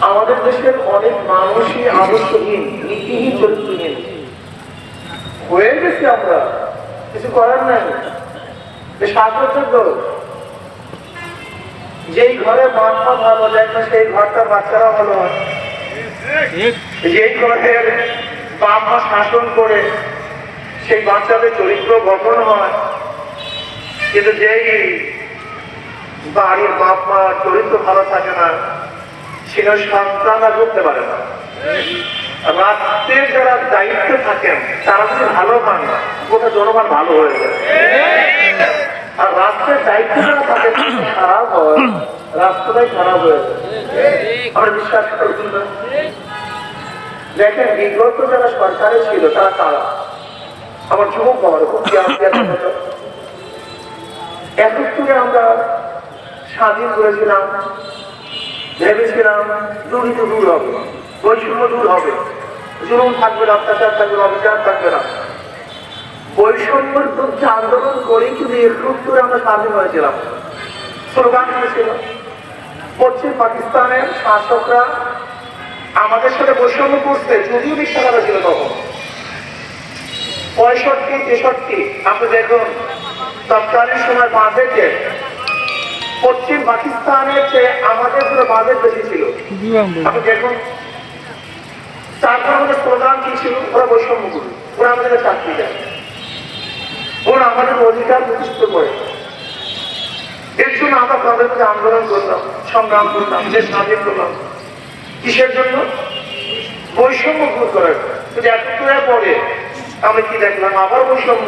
আমাদের দেশের অনেক মানুষই আদর্শহীন, নীতিহীন চরিত্রহীন। হয়ে গেছি আমরা। কিছু করার নাই। দোষ যেই ঘরে মাথা ভালো যায় না সেই ঘরটা বাচ্চারা ভালো হয়। যেই ঘরে বাপ মা শাসন করে, সেই বাচ্চাদের চরিত্র গঠন হয়। কিন্তু যেই বাড়ির বাপ মা চরিত্র ভালো থাকে না সেটা সন্তানরা করতে পারে না। রাষ্ট্রের যারা দায়িত্বে থাকেন, তারা যদি ভালো পান, গোটা জনগণ ভালো হয়ে যায় আর রাষ্ট্রের দায়িত্ব যারা থাকে খারাপ হয়। রাষ্ট্রটাই খারাপ হয়ে যায় আমরা বিশ্বাস করছি না। দেখেন, বিগত যারা সরকারে ছিল, তারা কারা? আমার যুবক উপর একাত্তরে আমরা স্বাধীন করেছিলাম। ভেবেছিলাম দুর্নীতি দূর হবে, বৈষম্য দূর হবে, জুলুম থাকবে না, অত্যাচার থাকবে না, অবিচার থাকবে না। বৈষম্যের বিরুদ্ধে আন্দোলন করে কিন্তু একাত্তরে আমরা স্বাধীন হয়েছিলাম। স্লোগান ছিল পশ্চিম পাকিস্তানের শাসকরা আমাদের সাথে বৈষম্য করছে, যদিও বিশ্বকাপ ছিল তখন। পঁয়ষট্টি, তেষট্টি, আপনি দেখুন, তৎকালীন সময় বাজেটে পশ্চিম পাকিস্তানের চেয়ে আমাদের পুরো বাজেট বেশি ছিল দেখুন তারপর আমাদের কি ছিল? ওরা বৈষম্য ওরা আমাদের চাকরি দেয়। ওরা আমাদের অধিকার প্রতিষ্ঠিত করে। এর জন্য আমরা তাদের আন্দোলন করলাম সংগ্রাম করলাম দেশ স্বাধীন করলাম কিসের জন্য? বৈষম্য দূর করার কিন্তু একাত্তরের পরে আমরা কি দেখলাম? আবার বৈষম্য